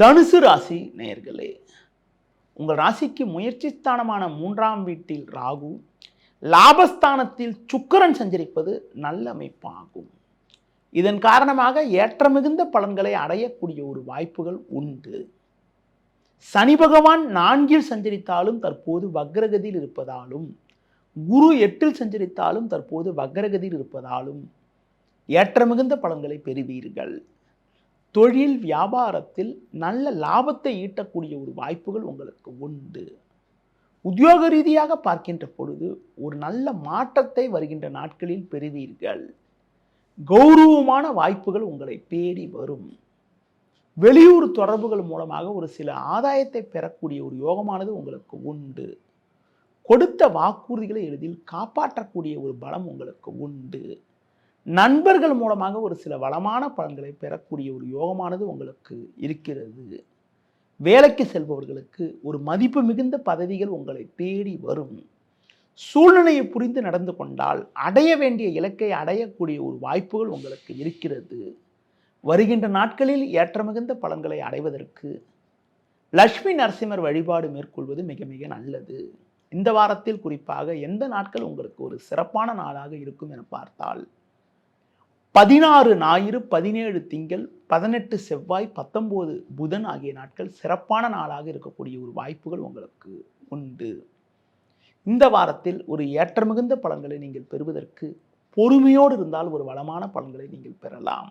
தனுசு ராசி நேயர்களே உங்கள் ராசிக்கு முயற்சி ஸ்தானமான மூன்றாம் வீட்டில் ராகு லாபஸ்தானத்தில் சுக்கரன் சஞ்சரிப்பது நல்ல அமைப்பாகும். இதன் காரணமாக ஏற்ற மிகுந்த பலன்களை அடையக்கூடிய ஒரு வாய்ப்புகள் உண்டு. சனி பகவான் நான்கில் சஞ்சரித்தாலும் தற்போது வக்ரகதியில் இருப்பதாலும் குரு எட்டில் சஞ்சரித்தாலும் தற்போது வக்ரகதியில் இருப்பதாலும் ஏற்ற மிகுந்த பலன்களை பெறுவீர்கள். தொழில் வியாபாரத்தில் நல்ல லாபத்தை ஈட்டக்கூடிய ஒரு வாய்ப்புகள் உங்களுக்கு உண்டு. உத்தியோக ரீதியாக பார்க்கின்ற பொழுது ஒரு நல்ல மாற்றத்தை வருகின்ற நாட்களில் பெறுவீர்கள். கௌரவமான வாய்ப்புகள் உங்களை தேடி வரும். வெளியூர் தொடர்புகள் மூலமாக ஒரு சில ஆதாயத்தை பெறக்கூடிய ஒரு யோகமானது உங்களுக்கு உண்டு. கொடுத்த வாக்குறுதிகளை எளிதில் காப்பாற்றக்கூடிய ஒரு பலம் உங்களுக்கு உண்டு. நண்பர்கள் மூலமாக ஒரு சில வளமான பலன்களை பெறக்கூடிய ஒரு யோகமானது உங்களுக்கு இருக்கிறது. வேலைக்கு செல்பவர்களுக்கு ஒரு மதிப்பு மிகுந்த பதவிகள் உங்களை தேடி வரும். சூழ்நிலையை புரிந்து நடந்து கொண்டால் அடைய வேண்டிய இலக்கை அடையக்கூடிய ஒரு வாய்ப்புகள் உங்களுக்கு இருக்கிறது. வருகின்ற நாட்களில் ஏற்ற மிகுந்த பலன்களை அடைவதற்கு லக்ஷ்மி நரசிம்மர் வழிபாடு மேற்கொள்வது மிக மிக நல்லது. இந்த வாரத்தில் குறிப்பாக எந்த நாட்கள் உங்களுக்கு ஒரு சிறப்பான நாளாக இருக்கும் என பார்த்தால் பதினாறு ஞாயிறு பதினேழு திங்கள் பதினெட்டு செவ்வாய் பத்தொம்போது புதன் ஆகிய நாட்கள் சிறப்பான நாளாக இருக்கக்கூடிய ஒரு வாய்ப்புகள் உங்களுக்கு உண்டு. இந்த வாரத்தில் ஒரு ஏற்ற மிகுந்த பலன்களை நீங்கள் பெறுவதற்கு பொறுமையோடு இருந்தால் ஒரு வளமான பலன்களை நீங்கள் பெறலாம்.